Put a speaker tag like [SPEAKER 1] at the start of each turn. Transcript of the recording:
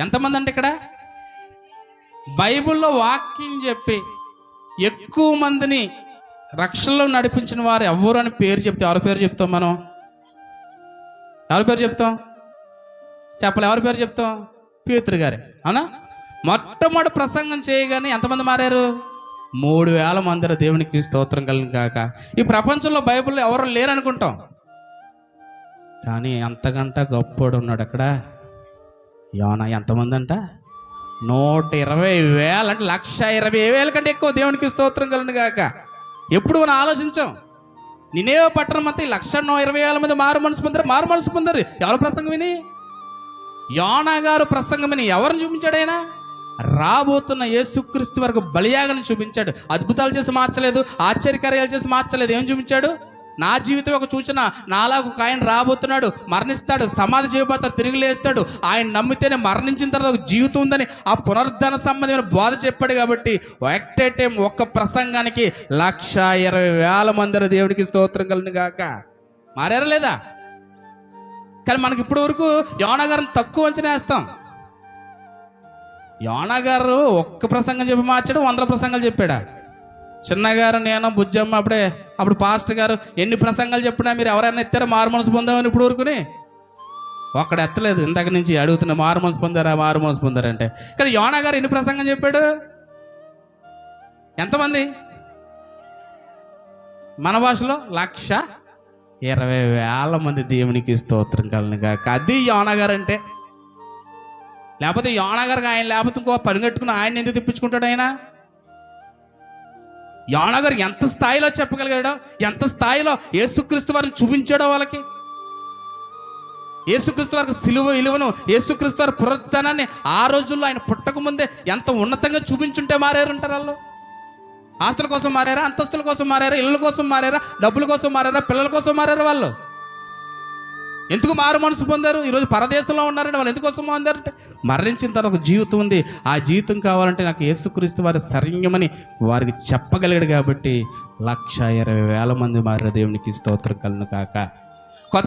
[SPEAKER 1] ఎంతమంది అంటే ఇక్కడ? బైబిల్లో వాక్యం చెప్పి ఎక్కువ మందిని రక్షణలో నడిపించిన వారు ఎవరు అని పేరు చెప్తే ఎవరి పేరు చెప్తాం మనం? ఎవరి పేరు చెప్తాం? చెప్పలే. ఎవరి పేరు చెప్తాం? పీతృ గారే. అవునా? మొట్టమొదటి ప్రసంగం చేయగానే ఎంతమంది మారారు? మూడు వేల మంది దేవునికి స్తోత్రం కలిగిన కాక ఈ ప్రపంచంలో బైబిల్లో ఎవరు లేరనుకుంటాం? కానీ అంతకంట గొప్పోడు ఉన్నాడు అక్కడ యోన ఎంతమంది అంట నూట ఇరవై వేలు అంటే లక్ష ఇరవై వేల కంటే ఎక్కువ దేవునికి స్తోత్రం కలను కాక ఎప్పుడు మనం ఆలోచించాం? నేనే పట్టణం అంతా లక్ష ఇరవై వేల మంది మారు మనసు పొందారు మారు మనసు పొందారు. ఎవరు ప్రసంగం విని? యోనా గారు ప్రసంగం విని ఎవరిని చూపించాడు ఆయన? రాబోతున్న యేసుక్రీస్తు వరకు బలియాగని చూపించాడు. అద్భుతాలు చేసి మార్చలేదు ఆశ్చర్యకార్యాలు చేసి మార్చలేదు. ఏం చూపించాడు? నా జీవితం ఒక సూచన. నాలాగు ఒక ఆయన రాబోతున్నాడు మరణిస్తాడు సమాధి చేయబోతాడు తిరిగి లేస్తాడు. ఆయన నమ్మితేనే మరణించిన తర్వాత ఒక జీవితం ఉందని ఆ పునరుద్ధరణ సంబంధమైన బోధ చెప్పాడు కాబట్టి ఒకటే టైం ఒక్క ప్రసంగానికి లక్ష ఇరవై వేల మంది దేవునికి స్తోత్రం కలిగిన గాక. మారారా లేదా? కానీ మనకి ఇప్పటి వరకు యోనా తక్కువ అంచనా వేస్తాం. యోనగారు ఒక్క ప్రసంగం చెప్పి మార్చాడు వందల ప్రసంగాలు చెప్పాడా? చిన్నగారు నేను బుజ్జమ్మ అప్పుడే అప్పుడు పాస్టర్ గారు ఎన్ని ప్రసంగాలు చెప్పినా మీరు ఎవరైనా ఎత్తారో మారు మనసు పొందామని ఇప్పుడు ఊరుకుని? ఒక్కడ ఎత్తలేదు. ఇందాక నుంచి అడుగుతున్న మారు మనసు పొందారా మారు మనసు పొందారంటే కానీ యోనా గారు ఎన్ని ప్రసంగం చెప్పాడు? ఎంతమంది? మన భాషలో లక్ష ఇరవై వేల మంది దేవునికి స్తోత్రం కలనుగా అది యోనా అంటే. లేకపోతే యోనగారు ఆయన లేకపోతే ఇంకో పరిగెట్టుకుని ఆయన ఎందుకు తెప్పించుకుంటాడు ఆయన? యోనా గారు ఎంత స్థాయిలో చెప్పగలిగాడో ఎంత స్థాయిలో యేసుక్రీస్తు వారిని చూపించాడో వాళ్ళకి? యేసుక్రీస్తు వారికి సిలువ విలువను యేసుక్రీస్తు వారి పునరుద్ధానాన్ని ఆ రోజుల్లో ఆయన పుట్టక ముందే ఎంత ఉన్నతంగా చూపించుంటే మారారంటారు వాళ్ళు? ఆస్తుల కోసం మారారా అంతస్తుల కోసం మారారా ఇళ్ళ కోసం మారారా డబ్బుల కోసం మారారా పిల్లల కోసం మారారా వాళ్ళు? ఎందుకు మారు మనసు పొందారు? ఈరోజు పరదేశంలో ఉన్నారంటే వాళ్ళు ఎందుకోసం పొందారంటే మరణించిన తర్వాత ఒక జీవితం ఉంది. ఆ జీవితం కావాలంటే నాకు యేసుక్రీస్తు వారి సరణ్యమని వారికి చెప్పగలిగాడు కాబట్టి లక్ష ఇరవై వేల మంది మారిన దేవునికి స్తోత్రం కలను కాక